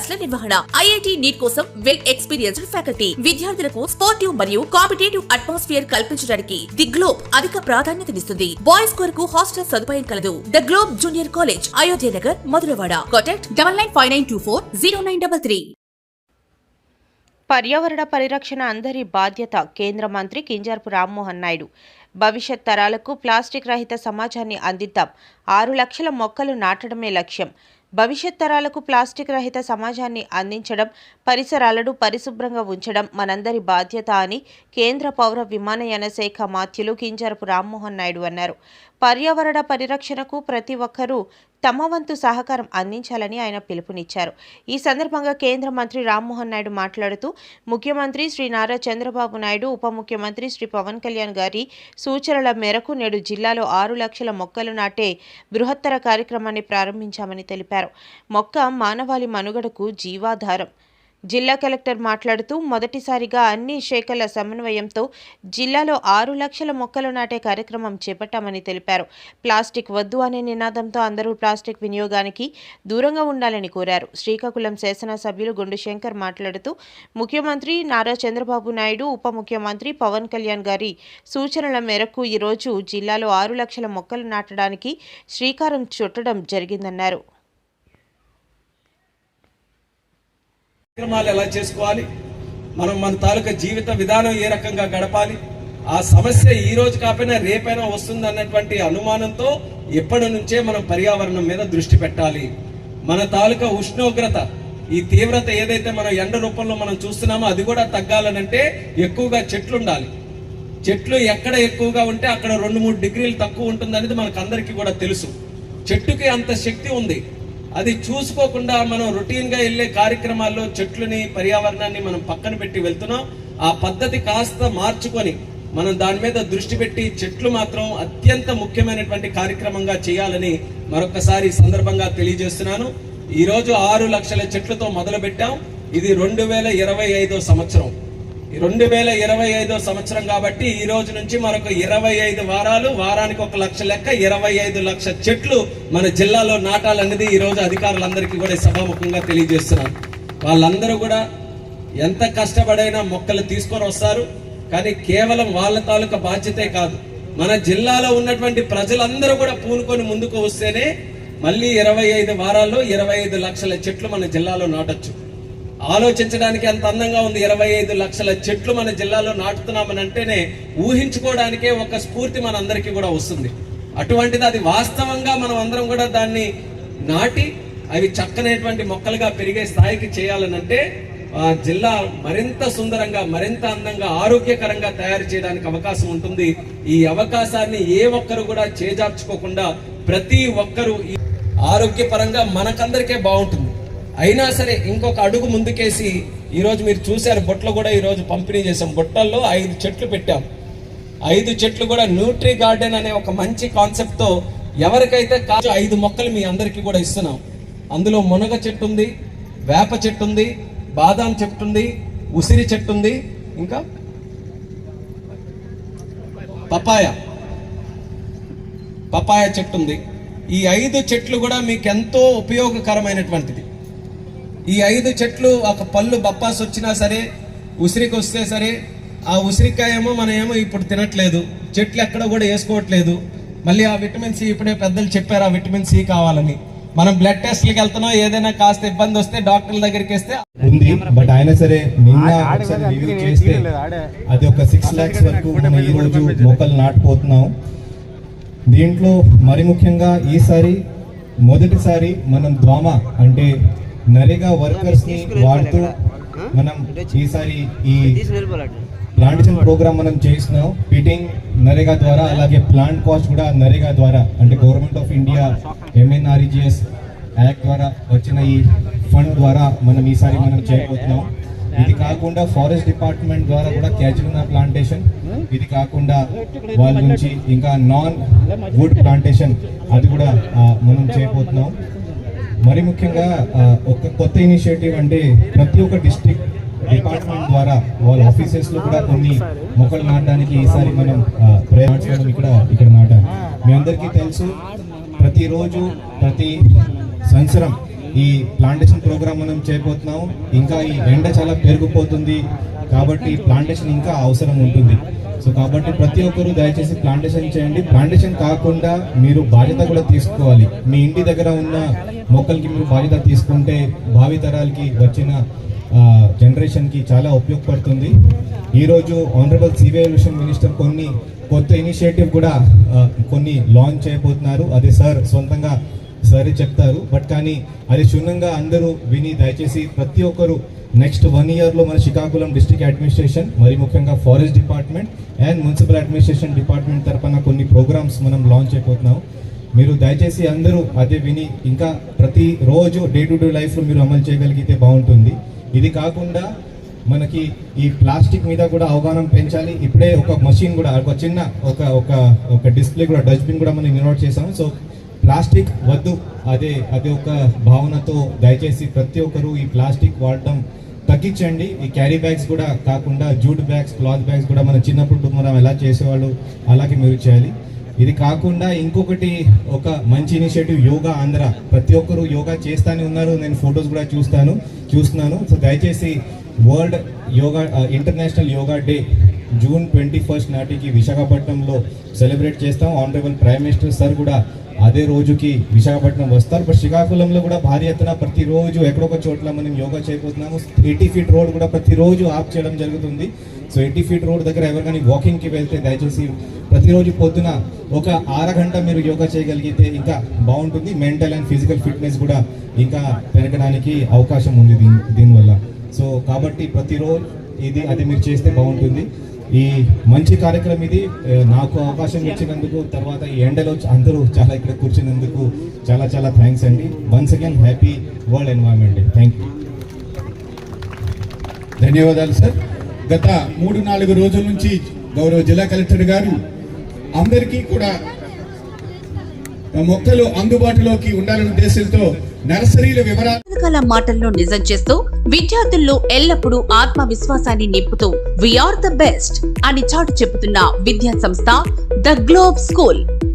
క్లాసుల నిర్వహణ. IIT NEET కోసం వెల్ ఎక్స్పీరియన్స్డ్ ఫ్యాకల్టీ. విద్యార్థులకు స్పోర్టివ్ మరియు కాంపిటేటివ్ అట్మాస్ఫియర్ కల్పించడానికి ది గ్లోబ్ అధిక ప్రాధాన్యతనిస్తుంది బాయ్స్ కొరకు హాస్టల్ సదుపాయం కలదు. The Globe junior college Ayodhya Nagar Madhurawada. Contact double nine five nine two four zero nine double three. పర్యావరణ పరిరక్షణ అందరి బాధ్యత కేంద్ర మంత్రి కింజారపు రామ్మోహన్ నాయుడు. భవిష్యత్ తరాలకు ప్లాస్టిక్ రహిత సమాజాన్ని అందిద్దాం. ఆరు లక్షల మొక్కలు నాటడమే లక్ష్యం. భవిష్యత్ తరాలకు ప్లాస్టిక్ రహిత సమాజాన్ని అందించడం పరిసరాలను పరిశుభ్రంగా ఉంచడం మనందరి బాధ్యత అని కేంద్ర పౌర విమానయాన శాఖ మాత్యులు కింజరపు రామ్మోహన్ నాయుడు అన్నారు. పర్యావరణ పరిరక్షణకు ప్రతి ఒక్కరూ తమ వంతు సహకారం అందించాలని ఆయన పిలుపునిచ్చారు. ఈ సందర్భంగా కేంద్ర మంత్రి రామ్మోహన్ నాయుడు మాట్లాడుతూ ముఖ్యమంత్రి శ్రీ నారా చంద్రబాబు నాయుడు ఉప ముఖ్యమంత్రి శ్రీ పవన్ కళ్యాణ్ గారి సూచనల మేరకు నేడు జిల్లాలో ఆరు లక్షల మొక్కలు నాటే బృహత్తర కార్యక్రమాన్ని ప్రారంభించామని తెలిపారు. మొక్క మానవాళి మనుగడకు జీవాధారం. జిల్లా కలెక్టర్ మాట్లాడుతూ మొదటిసారిగా అన్ని శాఖల సమన్వయంతో జిల్లాలో ఆరు లక్షల మొక్కలు నాటే కార్యక్రమం చేపట్టామని తెలిపారు. ప్లాస్టిక్ వద్దు అనే నినాదంతో అందరూ ప్లాస్టిక్ వినియోగానికి దూరంగా ఉండాలని కోరారు. శ్రీకాకుళం శాసనసభ్యులు గుండు శంకర్ మాట్లాడుతూ ముఖ్యమంత్రి నారా చంద్రబాబు నాయుడు ఉప ముఖ్యమంత్రి పవన్ కళ్యాణ్ గారి సూచనల మేరకు ఈరోజు జిల్లాలో ఆరు లక్షల మొక్కలు నాటడానికి శ్రీకారం చుట్టడం జరిగిందన్నారు. కార్యక్రమాలు ఎలా చేసుకోవాలి? మనం మన తాలూకా జీవిత విధానం ఏ రకంగా గడపాలి? ఆ సమస్య ఈ రోజు కాకపోయినా రేపైనా వస్తుంది అన్నటువంటి అనుమానంతో ఎప్పటి నుంచే మనం పర్యావరణం మీద దృష్టి పెట్టాలి. మన తాలూకా ఉష్ణోగ్రత ఈ తీవ్రత ఏదైతే మనం ఎండ రూపంలో మనం చూస్తున్నామో అది కూడా తగ్గాలనంటే ఎక్కువగా చెట్లు ఉండాలి చెట్లు ఎక్కడ ఎక్కువగా ఉంటే అక్కడ రెండు మూడు డిగ్రీలు తక్కువ ఉంటుంది అనేది మనకు అందరికీ కూడా తెలుసు. చెట్టుకి అంత శక్తి ఉంది. అది చూసుకోకుండా మనం రొటీన్గా వెళ్ళే కార్యక్రమాల్లో చెట్లని పర్యావరణాన్ని మనం పక్కన పెట్టి వెళ్తున్నాం. ఆ పద్ధతి కాస్త మార్చుకొని మనం దాని మీద దృష్టి పెట్టి చెట్లు మాత్రం అత్యంత ముఖ్యమైనటువంటి కార్యక్రమంగా చేయాలని మరొకసారి సందర్భంగా తెలియజేస్తున్నాను. ఈరోజు ఆరు లక్షల చెట్లతో మొదలుపెట్టాం. ఇది రెండు వేల ఇరవై ఐదో సంవత్సరం. రెండు వేల ఇరవై ఐదో సంవత్సరం కాబట్టి ఈ రోజు నుంచి మరొక ఇరవై ఐదు వారాలు వారానికి ఒక లక్ష లెక్క ఇరవై ఐదు లక్ష చెట్లు మన జిల్లాలో నాటాలన్నది ఈ రోజు అధికారులందరికీ కూడా సభాముఖంగా తెలియజేస్తున్నారు వాళ్ళందరూ కూడా ఎంత కష్టపడైనా మొక్కలు తీసుకొని వస్తారు కానీ కేవలం వాళ్ళ తాలూకా బాధ్యతే కాదు. మన జిల్లాలో ఉన్నటువంటి ప్రజలందరూ కూడా పూనుకొని ముందుకు వస్తేనే మళ్ళీ ఇరవై ఐదు వారాల్లో ఇరవై ఐదు లక్షల చెట్లు మన జిల్లాలో నాటచ్చు. ఆలోచించడానికి ఎంత అందంగా ఉంది. ఇరవై ఐదు లక్షల చెట్లు మన జిల్లాలో నాటుతున్నామని అంటేనే ఊహించుకోవడానికే ఒక స్ఫూర్తి మన అందరికీ కూడా వస్తుంది. అటువంటిది అది వాస్తవంగా మనం అందరం కూడా దాన్ని నాటి అవి చక్కనైనటువంటి మొక్కలుగా పెరిగే స్థాయికి చేయాలనంటే జిల్లా మరింత సుందరంగా మరింత అందంగా ఆరోగ్యకరంగా తయారు చేయడానికి అవకాశం ఉంటుంది. ఈ అవకాశాన్ని ఏ ఒక్కరు కూడా చేజార్చుకోకుండా ప్రతి ఒక్కరూ ఆరోగ్యపరంగా మనకందరికీ బాగుంటుంది. అయినా సరే ఇంకొక అడుగు ముందుకేసి ఈరోజు మీరు చూశారు బొట్టలు కూడా ఈరోజు పంపిణీ చేసాం బొట్టల్లో ఐదు చెట్లు పెట్టాం. ఐదు చెట్లు కూడా న్యూట్రీ గార్డెన్ అనే ఒక మంచి కాన్సెప్ట్తో ఎవరికైతే కాదు ఐదు మొక్కలు మీ అందరికీ కూడా ఇస్తున్నాం. అందులో మునగ చెట్టు ఉంది వేప చెట్టు ఉంది బాదాం చెట్టు ఉంది ఉసిరి చెట్టు ఉంది ఇంకా పపాయ. పపాయ చెట్టు ఉంది. ఈ ఐదు చెట్లు కూడా మీకు ఎంతో ఉపయోగకరమైనటువంటిది. ఈ ఐదు చెట్లు ఒక పళ్ళు బప్పాస్ వచ్చినా సరే ఉసిరికి వస్తే సరే ఆ ఉసిరికాయ ఏమో మనం ఏమో ఇప్పుడు తినట్లేదు చెట్లు ఎక్కడ కూడా వేసుకోవట్లేదు. మళ్ళీ ఆ విటమిన్ సి ఇప్పుడే పెద్దలు చెప్పారు ఆ విటమిన్ సి కావాలని. మనం బ్లడ్ టెస్ట్లకి వెళ్తున్నాం ఏదైనా కాస్త ఇబ్బంది వస్తే డాక్టర్ల దగ్గరికి వేస్తే ఉంది బట్ అయినా సరే నిన్న ఒకసారి రివ్యూ చేస్తే అది ఒక సిక్స్ లాక్స్ వరకు మనం ఈ రోజు మొక్కలు నాటుపోతున్నాం. దీంట్లో మరి ముఖ్యంగా ఈసారి మొదటిసారి మనం ద్వామ అంటే నరేగా వర్కర్స్ని వాడుతూ మనం ఈసారి ఈ ప్లాంటేషన్ ప్రోగ్రామ్ మనం చేస్తున్నాం. ఫిట్టింగ్ నరేగా ద్వారా అలాగే ప్లాంట్ కాస్ట్ కూడా నరేగా ద్వారా. అంటే government of India MNREGS act ద్వారా వచ్చిన ఈ ఫండ్ ద్వారా మనం ఈసారి మనం చేయబోతున్నాం. ఇది కాకుండా ఫారెస్ట్ డిపార్ట్మెంట్ ద్వారా కూడా క్యాచులున్న ప్లాంటేషన్ ఇది కాకుండా వాళ్ళ నుంచి ఇంకా నాన్ వుడ్ ప్లాంటేషన్ అది కూడా మనం చేయబోతున్నాం. మరి ముఖ్యంగా ఒక కొత్త ఇనిషియేటివ్ అంటే ప్రతి ఒక్క డిస్ట్రిక్ట్ డిపార్ట్మెంట్ ద్వారా వాళ్ళ ఆఫీసెస్లో కూడా కొన్ని మొక్కలు నాటడానికి ఈసారి మనం ఆ, ఇక్కడ ఇక్కడ నాటాలి మీ అందరికీ తెలుసు ప్రతిరోజు ప్రతి సంవత్సరం ఈ ప్లాంటేషన్ ప్రోగ్రామ్ మనం చేయబోతున్నాం. ఇంకా ఈ ఎండ చాలా పెరిగిపోతుంది కాబట్టి ప్లాంటేషన్ ఇంకా అవసరం ఉంటుంది. సో కాబట్టి ప్రతి ఒక్కరూ దయచేసి ప్లాంటేషన్ చేయండి. ప్లాంటేషన్ కాకుండా మీరు బాధ్యత కూడా తీసుకోవాలి. మీ ఇంటి దగ్గర ఉన్న మొక్కలకి మీరు బాధ్యత తీసుకుంటే భావి తరాలకి వచ్చిన జనరేషన్కి చాలా ఉపయోగపడుతుంది. ఈరోజు ఆనరబుల్ సివిల్ మినిస్టర్ కొన్ని కొత్త ఇనిషియేటివ్ కూడా కొన్ని లాంచ్ చేయబోతున్నారు. అది సార్ సొంతంగా సరే చెప్తారు. బట్ కానీ అది క్షుణ్ణంగా అందరూ విని దయచేసి ప్రతి ఒక్కరు నెక్స్ట్ వన్ ఇయర్లో మన శ్రీకాకుళం డిస్ట్రిక్ట్ అడ్మినిస్ట్రేషన్ మరి ముఖ్యంగా forest department and municipal administration department తరఫున కొన్ని ప్రోగ్రామ్స్ మనం లాంచ్ అయిపోతున్నాం. మీరు దయచేసి అందరూ అదే విని ఇంకా ప్రతి రోజు డే టు డే లైఫ్లో మీరు అమలు చేయగలిగితే బాగుంటుంది. ఇది కాకుండా మనకి ఈ ప్లాస్టిక్ మీద కూడా అవగాహన పెంచాలి. ఇప్పుడే ఒక మషిన్ కూడా ఒక చిన్న ఒక ఒక ఒక డిస్ప్లే కూడా డస్ట్బిన్ కూడా మనం ఇన్వాల్వ్ చేసాము సో ప్లాస్టిక్ వద్దు. అదే అదే ఒక భావనతో దయచేసి ప్రతి ఒక్కరూ ఈ ప్లాస్టిక్ వాడటం తగ్గించండి. ఈ క్యారీ బ్యాగ్స్ కూడా కాకుండా జూట్ బ్యాగ్స్ క్లాత్ బ్యాగ్స్ కూడా మన చిన్నప్పుడు మనం ఎలా చేసేవాళ్ళు అలాగే మీరు చేయాలి. ఇది కాకుండా ఇంకొకటి ఒక మంచి ఇనిషియేటివ్ యోగా ఆంధ్ర. ప్రతి ఒక్కరు యోగా చేస్తానే ఉన్నారు. నేను ఫొటోస్ కూడా చూస్తాను చూస్తున్నాను. సో దయచేసి world yoga international yoga day June twenty first నాటికి విశాఖపట్నంలో సెలబ్రేట్ చేస్తాం. ఆనరబుల్ ప్రైమ్ మినిస్టర్ సార్ కూడా అదే రోజుకి విశాఖపట్నం వస్తారు. బట్ శ్రీకాకుళంలో కూడా భారీ ఎత్తున ప్రతిరోజు ఎక్కడొక చోట్ల మనం యోగా చేయబోతున్నాము. ఎయిటీ ఫీట్ రోడ్ కూడా ప్రతిరోజు ఆఫ్ చేయడం జరుగుతుంది. సో ఎయిటీ ఫీట్ రోడ్ దగ్గర ఎవరికైనా వాకింగ్కి వెళ్తే దయచేసి ప్రతిరోజు పొద్దున ఒక అరగంట మీరు యోగా చేయగలిగితే ఇంకా బాగుంటుంది. మెంటల్ అండ్ ఫిజికల్ ఫిట్నెస్ కూడా ఇంకా పెరగడానికి అవకాశం ఉంది దీని దీనివల్ల. సో కాబట్టి ప్రతిరోజు ఇది అది మీరు చేస్తే బాగుంటుంది. ఈ మంచి కార్యక్రమం ఇది. నాకు అవకాశం ఇచ్చినందుకు తర్వాత ఈ ఎండలో అందరూ చాలా ఇక్కడ కూర్చున్నందుకు చాలా చాలా థ్యాంక్స్ అండి. Once again happy world environment day thank you ధన్యవాదాలు సార్ గత మూడు నాలుగు రోజుల నుంచి గౌరవ జిల్లా కలెక్టర్ గారు అందరికీ కూడా మొక్కలు అందుబాటులోకి ఉండాలనే ఉద్దేశంతో నర్సరీల వివరాలు రకాల మాటల్లో నిజం చేస్తూ విద్యార్థుల్లో ఎల్లప్పుడూ ఆత్మవిశ్వాసాన్ని నింపుతూ వీఆర్ ద బెస్ట్ అని చాటు చెబుతున్న విద్యా సంస్థ ద గ్లోబ్ స్కూల్